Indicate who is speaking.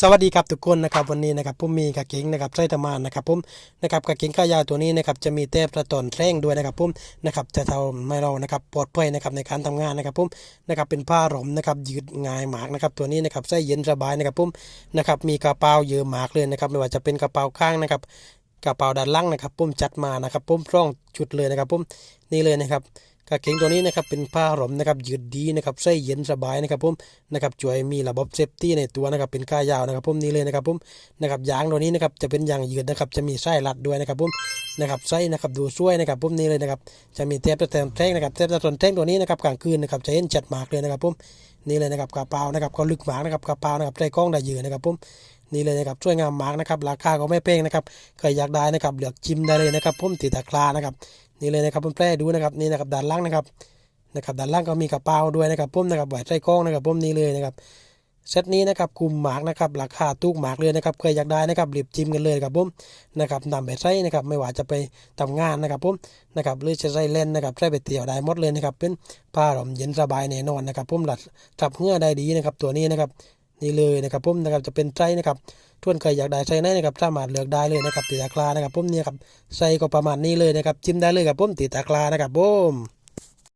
Speaker 1: สวัสดีครับทุกคนนะครับวันนี้นะครับผมมีกางเกงนะครับไส้ตะมานนะครับผมนะครับกางเกงขายาวตัวนี้นะครับจะมีเทปประตอนแท่งด้วยนะครับผมนะครับจะทำให้เรานะครับปลอดภัยนะครับในการทำงานนะครับผมนะครับเป็นผ้าหลอมนะครับยืดง่ายมากนะครับตัวนี้นะครับใส่เย็นสบายนะครับผมนะครับมีกระเป๋าเยอะมากเลยนะครับไม่ว่าจะเป็นกระเป๋าข้างนะครับกระเป๋าด้านล่างนะครับผมจัดมานะครับผมร่องชุดเลยนะครับผมนี่เลยนะครับ กางเกงตัวนี้นะครับเป็นผ้าหลอมนะครับยืดดีนะครับใส่เย็นสบายนะครับผมนะครับช่วยมีระบบเซฟตี้ในตัวนะครับเป็นก้ายาวนะครับผมนี่เลยนะครับผมนะครับยางตัวนี้นะครับจะเป็นยางยืดนะครับจะมีไส้รัดด้วยนะครับผมนะครับไส้นะครับดูช่วยนะครับผมนี่เลยนะครับจะมีเทปตะแทนแท่งนะครับเทปตะแทนแท่งตัวนี้นะครับกลางคืนนะครับจะเห็นจัดมากเลยนะครับผมนี่เลยนะครับกระเป๋านะครับก็ลึกมากนะครับกระเป๋านะครับใส่กล้องได้เยอะนะครับผมนี่เลยนะครับช่วยงามมากนะครับราคาก็ไม่แพงนะครับใครอยากได้นะครับเลือกชิมได้เลยนะครับผมติดตะคลานะครับ นี่เลยนะครับผมแปรดูนะครับนี่นะครับด้านล่างนะครับนะครับด้านล่างก็มีกระเป๋าด้วยนะครับผมนะครับไว้ใส่กล้องนะครับผมนี่เลยนะครับเซตนี้นะครับคุมหมากนะครับราคาตุกหมากเลยนะครับเคยอยากได้นะครับรีบจิ้มกันเลยครับผมนะครับนำไปใช้นะครับไม่ว่าจะไปทำงานนะครับผมนะครับหรือจะใช้เล่นนะครับใช้ไปเที่ยวได้หมดเลยนะครับเป็นผ้าหลอมเย็นสบายแน่นอนนะครับผมหลัดจับเหงื่อได้ดีนะครับตัวนี้นะครับ นี่เลยนะครับผมนะครับจะเป็นใจนะครับทวนใครอยากได้ใส่ไหนนะครับสามารถเลือกได้เลยนะครับติดตะกลานะครับผมเนี่ยครับใส่ก็ประมาณนี้เลยนะครับจิ้มได้เลยครับผมติดตะกลานะครับผม